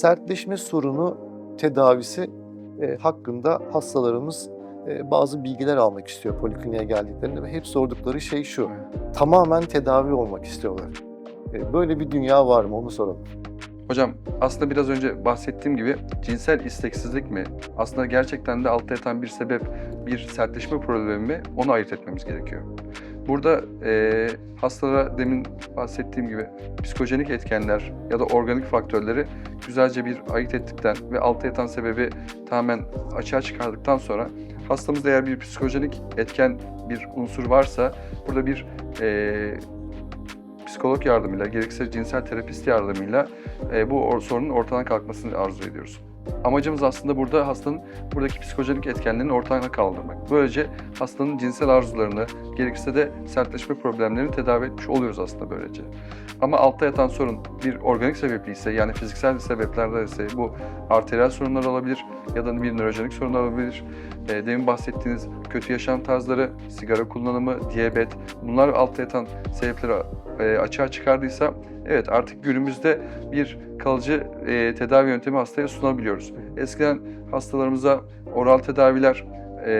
sertleşme sorunu tedavisi e, hakkında hastalarımız e, bazı bilgiler almak istiyor polikliniğe geldiklerinde ve hep sordukları şey şu. Tamamen tedavi olmak istiyorlar. E, böyle bir dünya var mı onu soralım. Hocam aslında biraz önce bahsettiğim gibi cinsel isteksizlik mi? Aslında gerçekten de altta yatan bir sebep, bir sertleşme problemi mi? Onu ayırt etmemiz gerekiyor. Burada e, hastalara demin bahsettiğim gibi psikojenik etkenler ya da organik faktörleri güzelce bir ayırt ettikten ve altta yatan sebebi tamamen açığa çıkardıktan sonra hastamızda eğer bir psikojenik etken bir unsur varsa burada bir e, psikolog yardımıyla, gerekirse cinsel terapist yardımıyla e, bu or- sorunun ortadan kalkmasını arzu ediyoruz. Amacımız aslında burada hastanın buradaki psikojenik etkenlerini ortadan kaldırmak. Böylece hastanın cinsel arzularını, gerekirse de sertleşme problemlerini tedavi etmiş oluyoruz aslında böylece. Ama altta yatan sorun bir organik sebebi ise yani fiziksel sebeplerden ise bu arteriyel sorunlar olabilir ya da bir nörojenik sorunlar olabilir. E, demin bahsettiğiniz kötü yaşam tarzları, sigara kullanımı, diyabet bunlar altta yatan sebepleri e, açığa çıkardıysa evet artık günümüzde bir kalıcı e, tedavi yöntemi hastaya sunabiliyoruz. Eskiden hastalarımıza oral tedaviler e,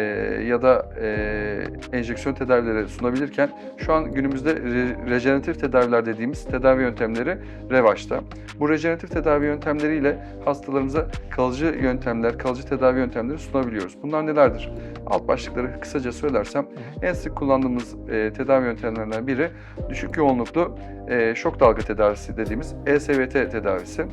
ya da e, enjeksiyon tedavileri sunabilirken şu an günümüzde re- rejeneratif tedaviler dediğimiz tedavi yöntemleri revaçta. Bu rejeneratif tedavi yöntemleriyle hastalarımıza kalıcı yöntemler, kalıcı tedavi yöntemleri sunabiliyoruz. Bunlar nelerdir? Alt başlıkları kısaca söylersem en sık kullandığımız e, tedavi yöntemlerinden biri düşük yoğunluklu e, şok dalga tedavisi dediğimiz ESVT tedavisi.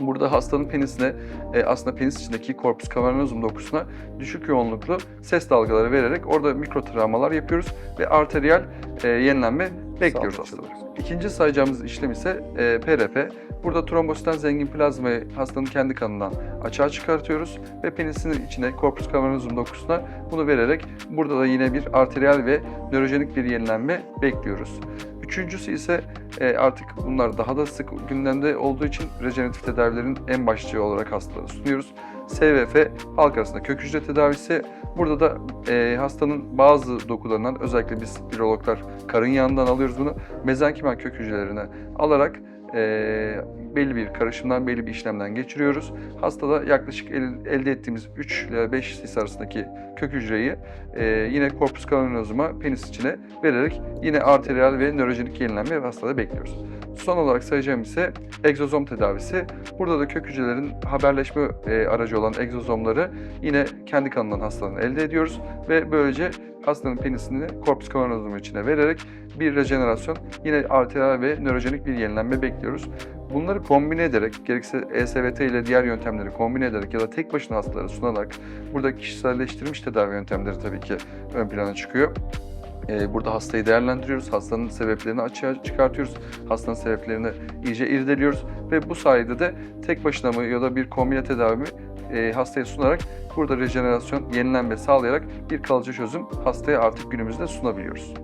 Burada hastanın penisine, e, aslında penis içindeki korpus cavernosum dokusuna düşük yoğunluklu ses dalgaları vererek orada mikro travmalar yapıyoruz ve arteriyel e, yenilenme bekliyoruz Sağlıkçı. hastalar. İkinci sayacağımız işlem ise e, PRP. Burada trombositten zengin plazmayı hastanın kendi kanından açığa çıkartıyoruz ve penisin içine korpus cavernosum dokusuna bunu vererek burada da yine bir arteriyel ve nörojenik bir yenilenme bekliyoruz. Üçüncüsü ise e, artık bunlar daha da sık gündemde olduğu için rejeneratif tedavilerin en başlıca olarak hastalara sunuyoruz. SVF halk arasında kök hücre tedavisi. Burada da e, hastanın bazı dokularından özellikle biz virologlar karın yağından alıyoruz bunu. Mezenkimal kök hücrelerine alarak e, belli bir karışımdan, belli bir işlemden geçiriyoruz. Hastada yaklaşık el- elde ettiğimiz 3 ile 5 sis arasındaki kök hücreyi e, yine korpus cavernosum'a penis içine vererek yine arteriyel ve nörojenik yenilenme hastada bekliyoruz. Son olarak sayacağım ise egzozom tedavisi. Burada da kök hücrelerin haberleşme e, aracı olan egzozomları yine kendi kanından hastanın elde ediyoruz ve böylece hastanın penisini korpus cavernosum içine vererek bir rejenerasyon, yine arteriyel ve nörojenik bir yenilenme bekliyoruz. Bunları kombine ederek, gerekse ESVT ile diğer yöntemleri kombine ederek ya da tek başına hastalara sunarak burada kişiselleştirilmiş tedavi yöntemleri tabii ki ön plana çıkıyor. Ee, Burada hastayı değerlendiriyoruz, hastanın sebeplerini açığa çıkartıyoruz, hastanın sebeplerini iyice irdeliyoruz ve bu sayede de tek başına mı ya da bir kombine tedavi mi e, hastaya sunarak burada rejenerasyon, yenilenme sağlayarak bir kalıcı çözüm hastaya artık günümüzde sunabiliyoruz.